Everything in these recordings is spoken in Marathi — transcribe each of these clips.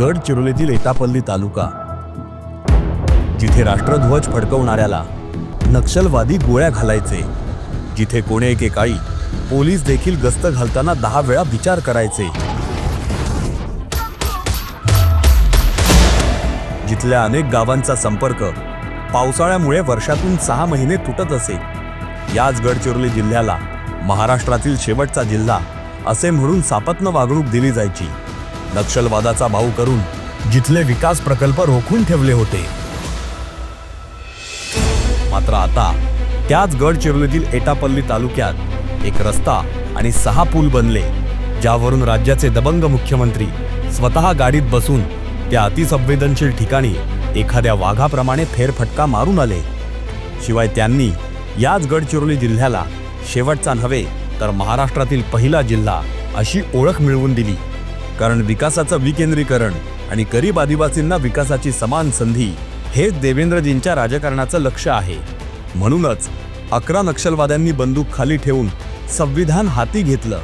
गडचिरोलीतील एटापल्ली तालुका. जिथे राष्ट्रध्वज फडकवणाऱ्याला नक्षलवादी गोळ्या घालायचे. जिथे कोणे एकेकाळी पोलीस देखील गस्त घालताना दहा वेळा विचार करायचे. जिथल्या अनेक गावांचा संपर्क पावसाळ्यामुळे वर्षातून सहा महिने तुटत असे. याच गडचिरोली जिल्ह्याला महाराष्ट्रातील शेवटचा जिल्हा असे म्हणून सापत्न वागणूक दिली जायची. नक्षलवादाचा भाऊ करून जिथले विकास प्रकल्प रोखून ठेवले होते. मात्र आता त्याच गडचिरोलीतील एटापल्ली तालुक्यात एक रस्ता आणि सहा पूल बनले ज्यावरून राज्याचे दबंग मुख्यमंत्री स्वतः गाडीत बसून त्या अतिसंवेदनशील ठिकाणी एखाद्या वाघाप्रमाणे फेरफटका मारून आले. शिवाय त्यांनी याच गडचिरोली जिल्ह्याला शेवटचा नव्हे तर महाराष्ट्रातील पहिला जिल्हा अशी ओळख मिळवून दिली. कारण विकासाचं विकेंद्रीकरण आणि गरीब आदिवासींना विकासाची समान संधी हेच देवेंद्रजींच्या राजकारणाचं लक्ष आहे. म्हणूनच अकरा नक्षलवाद्यांनी बंदूक खाली ठेवून संविधान हाती घेतलं.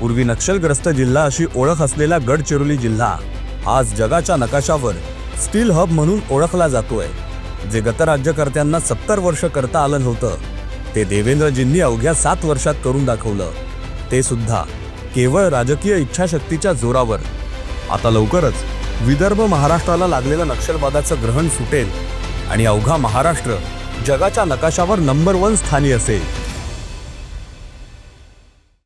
पूर्वी नक्षलग्रस्त जिल्हा अशी ओळख असलेला गडचिरोली जिल्हा आज जगाच्या नकाशावर स्टील हब म्हणून ओळखला जातोय. जे गतराज्यकर्त्यांना सत्तर वर्ष करता आलं नव्हतं ते देवेंद्रजींनी अवघ्या सात वर्षात करून दाखवलं. ते सुद्धा केवळ राजकीय इच्छाशक्तीच्या जोरावर. आता लवकरच विदर्भ महाराष्ट्राला लागलेलं नक्षलवादाचं ग्रहण सुटेल आणि अवघा महाराष्ट्र जगाच्या नकाशावर नंबर वन स्थानी असेल.